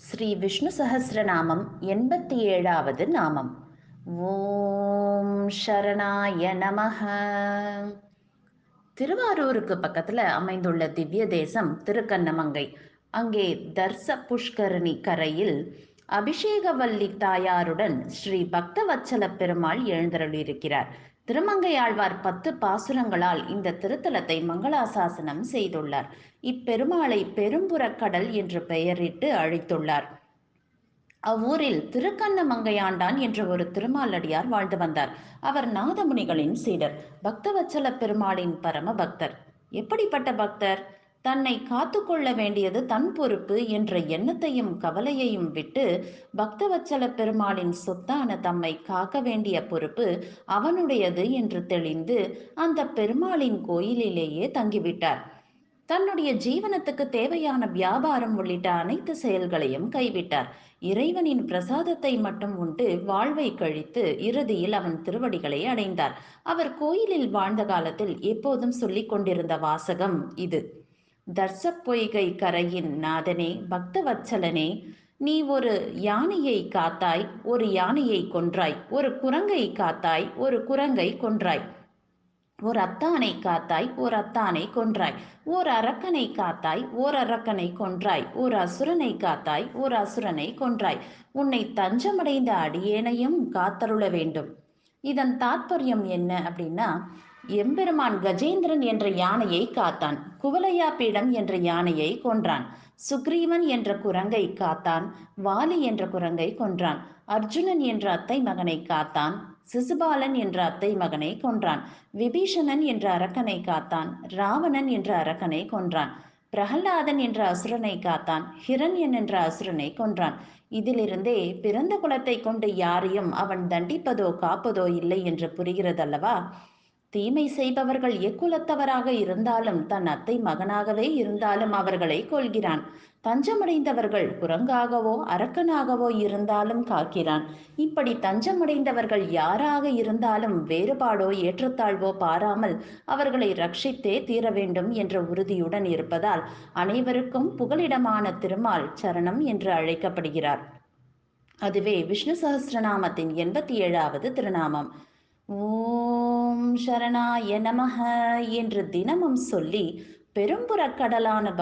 ஸ்ரீ விஷ்ணு சஹசிரநாமம் எண்பத்தி ஏழாவது நாமம். ஓம் சரணாய நமஹ. திருவாரூருக்கு பக்கத்துல அமைந்துள்ள திவ்ய தேசம் திருக்கண்ணமங்கை. அங்கே தர்ச புஷ்கரணி கரையில் அபிஷேகவல்லி தாயாருடன் ஸ்ரீ பக்தவச்சல பெருமாள் எழுந்தருளியிருக்கிறார். திருமங்கையாழ்வார் பத்து பாசுரங்களால் இந்த திருத்தலத்தை மங்களாசாசனம் செய்துள்ளார். இப்பெருமாளை பெரும்புறக்கடல் என்று பெயரிட்டு அழைத்துள்ளார். அவ்வூரில் திருக்கண்ணமங்கையாண்டான் என்ற ஒரு திருமாலடியார் வாழ்ந்து வந்தார். அவர் நாதமுனிகளின் சீடர். பக்தவச்சல பெருமாளின் பரம பக்தர் எப்படிப்பட்ட பக்தர்? தன்னை காத்துக்கொள்ள வேண்டியது தன் பொறுப்பு என்ற எண்ணத்தையும் கவலையையும் விட்டு பக்தவச்சல பெருமாளின் சொத்தான தம்மை காக்க வேண்டிய பொறுப்பு அவனுடையது என்று தெளிந்து அந்த பெருமாளின் கோயிலிலேயே தங்கிவிட்டார். தன்னுடைய ஜீவனத்துக்கு தேவையான வியாபாரம் உள்ளிட்ட அனைத்து செயல்களையும் கைவிட்டார். இறைவனின் பிரசாதத்தை மட்டும் உண்டு வாழ்வை கழித்து இறுதியில் அவன் திருவடிகளை அடைந்தார். அவர் கோயிலில் வாழ்ந்த காலத்தில் எப்போதும் சொல்லிக் கொண்டிருந்த வாசகம் இது. தர்சப்பொய்கை கரையின் நாதனே பக்தவத்சலனே நீ ஒரு யானையை காத்தாய் ஒரு யானையை கொன்றாய் ஒரு குரங்கை காத்தாய் ஒரு குரங்கை கொன்றாய். ஓர் அத்தானை காத்தாய் ஓர் அத்தானை கொன்றாய். ஓர் அரக்கனை காத்தாய் ஓர் அரக்கனை கொன்றாய். ஓர் அசுரனை காத்தாய் ஓர் அசுரனை கொன்றாய். உன்னை தஞ்சமடைந்த அடியேனையும் காத்தருள வேண்டும். இதன் தாற்பயம் என்ன அப்படின்னா எம்பெருமான் கஜேந்திரன் என்ற யானையை காத்தான். குவலையா பீடம் என்ற யானையை கொன்றான். சுக்ரீவன் என்ற குரங்கை காத்தான். வாலி என்ற குரங்கை கொன்றான். அர்ஜுனன் என்ற அத்தை மகனை காத்தான். சிசுபாலன் என்ற அத்தை மகனை கொன்றான். விபீஷணன் என்ற அரக்கனை காத்தான். ராவணன் என்ற அரக்கனை கொன்றான். பிரகலாதன் என்ற அசுரனை காத்தான். ஹிரண்யன் என்ற அசுரனை கொன்றான். இதிலிருந்தே பிறந்த குலத்தை கொண்டு யாரையும் அவன் தண்டிப்பதோ காப்பதோ இல்லை என்று புரிகிறதல்லவா? தீமை செய்பவர்கள் எக்குலத்தவராக இருந்தாலும் தன் அத்தை மகனாகவே இருந்தாலும் அவர்களை கொள்கிறான் தஞ்சமடைந்தவர்கள் குரங்காகவோ அரக்கனாகவோ இருந்தாலும் காக்கிறான். இப்படி தஞ்சமடைந்தவர்கள் யாராக இருந்தாலும் வேறுபாடோ ஏற்றத்தாழ்வோ பாராமல் அவர்களை ரட்சித்தே தீர வேண்டும் என்ற உறுதியுடன் இருப்பதால் அனைவருக்கும் புகலிடமான திருமால் சரணம் என்று அழைக்கப்படுகிறார். அதுவே விஷ்ணு சகசிரநாமத்தின் எண்பத்தி ஏழாவது திருநாமம். ஓம் சரணாய நமக என்று தினமும் சொல்லி பெரும்புறக் கடலான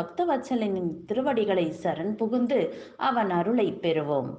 திருவடிகளை சரண் புகுந்து அவன் அருளை பெறுவோம்.